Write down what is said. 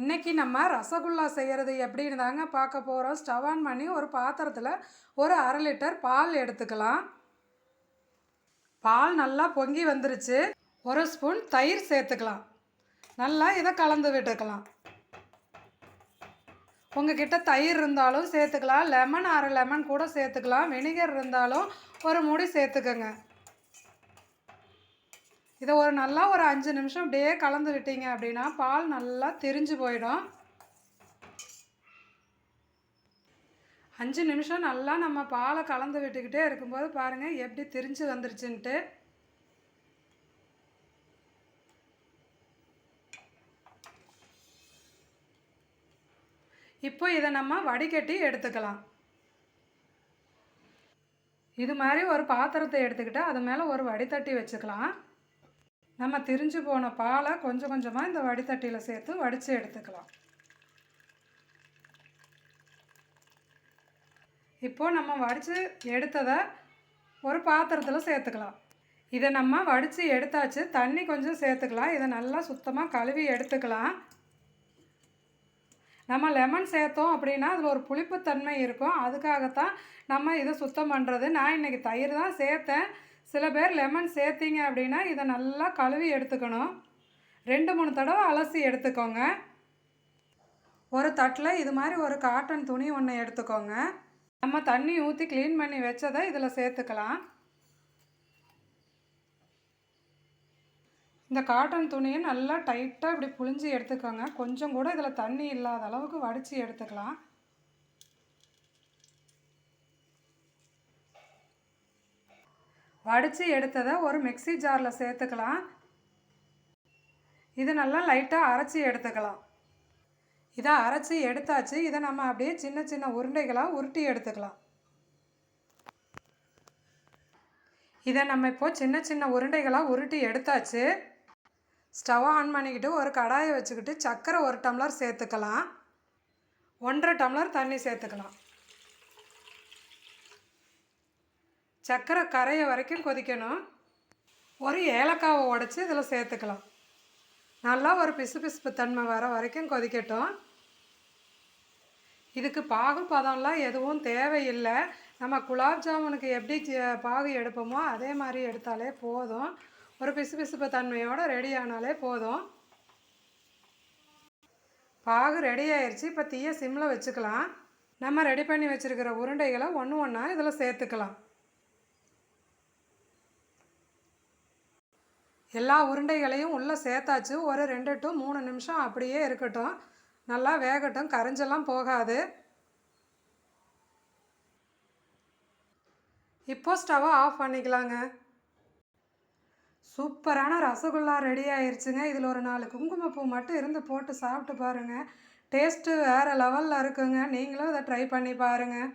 இன்றைக்கி நம்ம ரசகுல்லா செய்கிறது எப்படின்னு தாங்க பார்க்க போகிறோம் ஸ்டவ் ஆன் பண்ணி ஒரு பாத்திரத்தில் ஒரு அரை லிட்டர் பால் எடுத்துக்கலாம். பால் நல்லா பொங்கி வந்துருச்சு. ஒரு ஸ்பூன் தயிர் சேர்த்துக்கலாம். நல்லா இதை கலந்து விட்டுக்கலாம். உங்ககிட்ட தயிர் இருந்தாலும் சேர்த்துக்கலாம். லெமன் அரை லெமன் கூட சேர்த்துக்கலாம். வினிகர் இருந்தாலும் ஒரு மூடி சேர்த்துக்கோங்க. இதை ஒரு நல்லா ஒரு அஞ்சு நிமிஷம் அப்படியே கலந்து விட்டீங்க அப்படின்னா பால் நல்லா திரிஞ்சு போயிடும். அஞ்சு நிமிஷம் நல்லா நம்ம பாலை கலந்து விட்டுக்கிட்டே இருக்கும்போது பாருங்கள் எப்படி திரிஞ்சு வந்துருச்சுன்ட்டு. இப்போ இதை நம்ம வடிகட்டி எடுத்துக்கலாம். இது மாதிரி ஒரு பாத்திரத்தை எடுத்துக்கிட்டு அது மேலே ஒரு வடித்தட்டி வச்சுக்கலாம். நம்ம திரிஞ்சு போன பாலை கொஞ்சம் கொஞ்சமாக இந்த வடித்தட்டியில் சேர்த்து வடித்து எடுத்துக்கலாம். இப்போது நம்ம வடித்து எடுத்ததை ஒரு பாத்திரத்தில் சேர்த்துக்கலாம். இதை நம்ம வடித்து எடுத்தாச்சு தண்ணி கொஞ்சம் சேர்த்துக்கலாம். இதை நல்லா சுத்தமாக கழுவி எடுத்துக்கலாம். நம்ம லெமன் சேர்த்தோம் அப்படின்னா அதில் ஒரு புளிப்புத்தன்மை இருக்கும். அதுக்காகத்தான் நம்ம இதை சுத்தம் பண்ணுறது நான் இன்றைக்கி தயிர் தான் சேர்த்தேன். சில பேர் லெமன் சேர்த்திங்க அப்படின்னா இதை நல்லா கழுவி எடுத்துக்கணும். ரெண்டு மூணு தடவை அலசி எடுத்துக்கோங்க. ஒரு தட்டில் இது மாதிரி ஒரு காட்டன் துணி ஒன்று எடுத்துக்கோங்க. நம்ம தண்ணி ஊற்றி க்ளீன் பண்ணி வச்சதை இதில் சேர்த்துக்கலாம். இந்த காட்டன் துணியை நல்லா டைட்டாக இப்படி புழிஞ்சு எடுத்துக்கோங்க. கொஞ்சம் கூட இதில் தண்ணி இல்லாத அளவுக்கு வடித்து எடுத்துக்கலாம். வடித்து எடுத்ததை ஒரு மிக்சி ஜாரில் சேர்த்துக்கலாம். இது நல்லா லைட்டாக அரைச்சி எடுத்துக்கலாம். இதை அரைச்சி எடுத்தாச்சு. இதை நம்ம அப்படியே சின்ன சின்ன உருண்டைகளாக உருட்டி எடுத்துக்கலாம். இதை நம்ம இப்போது சின்ன சின்ன உருண்டைகளாக உருட்டி எடுத்தாச்சு. ஸ்டவ் ஆன் பண்ணிக்கிட்டு ஒரு கடாயை வச்சுக்கிட்டு சர்க்கரை ஒரு டம்ளர் சேர்த்துக்கலாம். ஒன்றரை டம்ளர் தண்ணி சேர்த்துக்கலாம். சர்க்கரை கரையை வரைக்கும் கொதிக்கணும். ஒரு ஏலக்காவை உடச்சி இதில் சேர்த்துக்கலாம். நல்லா ஒரு பிசு பிசுப்பு தன்மை வர வரைக்கும் கொதிக்கட்டும். இதுக்கு பாகு பதம்லாம் எதுவும் தேவையில்லை. நம்ம குலாப் ஜாமுனுக்கு எப்படி பாகு எடுப்போமோ அதே மாதிரி எடுத்தாலே போதும். ஒரு பிசு பிசுப்பு தன்மையோடு ரெடி ஆனாலே போதும். பாகு ரெடி ஆயிடுச்சு இப்போ தீய சிம்மில் வச்சுக்கலாம். நம்ம ரெடி பண்ணி வச்சுருக்கிற உருண்டைகளை ஒன்று ஒன்றா இதில் சேர்த்துக்கலாம். எல்லா உருண்டைகளையும் உள்ளே சேர்த்தாச்சு. ஒரு ரெண்டு டு மூணு நிமிஷம் அப்படியே இருக்கட்டும். நல்லா வேகட்டும். கரைஞ்செல்லாம் போகாது. இப்போ ஸ்டவ்வை ஆஃப் பண்ணிக்கலாங்க. சூப்பரான ரசகுல்லா ரெடி ஆயிடுச்சுங்க இதில் ஒரு நாலு குங்குமப்பூ மட்டும் இருந்து போட்டு சாப்பிட்டு பாருங்கள் டேஸ்ட்டு வேறு லெவலில் இருக்குங்க. நீங்களும் இதை ட்ரை பண்ணி பாருங்கள்